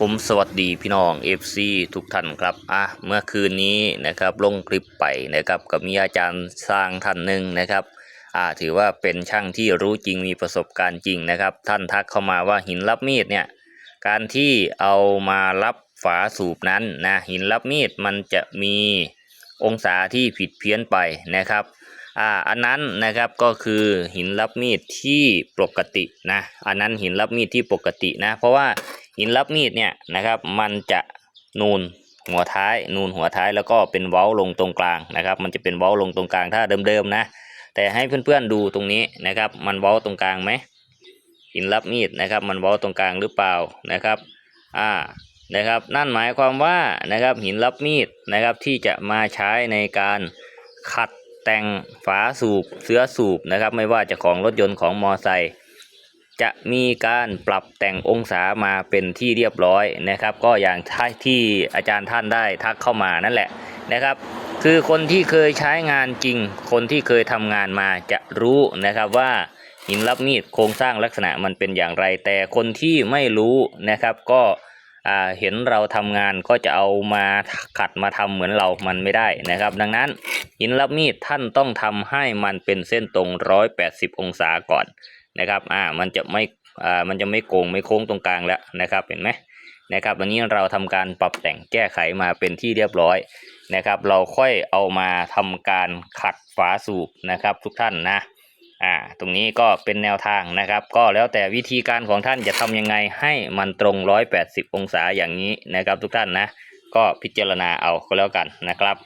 ผมสวัสดีพี่น้อง FC ทุกท่านครับอะเมื่อคืนนี้นะครับลงคลิปไปนะครับกับมีอาจารย์สร้างท่านหนึ่งนะครับอ่าถือว่าเป็นช่างที่รู้จริงมีประสบการณ์จริงนะครับ ท่านทักเข้ามาว่าหินรับมีดเนี่ยการที่เอามารับฝาสูบนั้นนะหินรับมีดมันจะมีองศาที่ผิดเพี้ยนไปนะครับอ่าอันนั้นนะครับก็คือหินรับมีดที่ปกตินะอันนั้นหินรับมีดที่ปกตินะ เพราะว่า หินรับมีดเนี่ยนะครับ มันจะนูนหัวท้าย นูนหัวท้ายแล้วก็เป็นเว้าลงตรงกลางนะครับ มันจะเป็นเว้าลงตรงกลางถ้าเดิมๆนะ แต่ให้เพื่อนๆดูตรงนี้นะครับ มันเว้าตรงกลางไหมหินรับมีดนะครับ มันเว้าตรงกลางหรือเปล่านะครับ อ่านะครับ นั่นหมายความว่านะครับหินรับมีดนะครับที่จะมาใช้ในการขัดแต่งฝาสูบเสื้อสูบนะครับ ไม่ว่าจะของรถยนต์ของมอไซค์ จะมีการปรับแต่งองศามาเป็นที่เรียบร้อยนะครับ ก็อย่างที่อาจารย์ท่านได้ทักเข้ามานั่นแหละนะครับ คือคนที่เคยใช้งานจริง คนที่เคยทำงานมาจะรู้นะครับว่าหินรับมีดโครงสร้างลักษณะมันเป็นอย่างไร แต่คนที่ไม่รู้นะครับก็เห็นเราทำงานก็จะเอามาขัดมาทำเหมือนเรามันไม่ได้นะครับ ดังนั้นหินรับมีดท่านต้องทำให้มันเป็นเส้นตรง 180 องศาก่อน นะครับอ่ามันจะไม่อ่ามันจะไม่โกงไม่โค้งตรงกลางแล้วนะครับเห็นไหมนะครับวันนี้เราทำการปรับแต่งแก้ไขมาเป็นที่เรียบร้อยนะครับ เราค่อยเอามาทำการขัดฝาสูบนะครับ ทุกท่านนะอ่าตรงนี้ก็เป็นแนวทางนะครับ ก็แล้วแต่วิธีการของท่านจะทำยังไงให้มันตรง 180 องศาอย่างนี้นะครับ ทุกท่านนะ ก็พิจารณาเอาก็แล้วกันนะครับ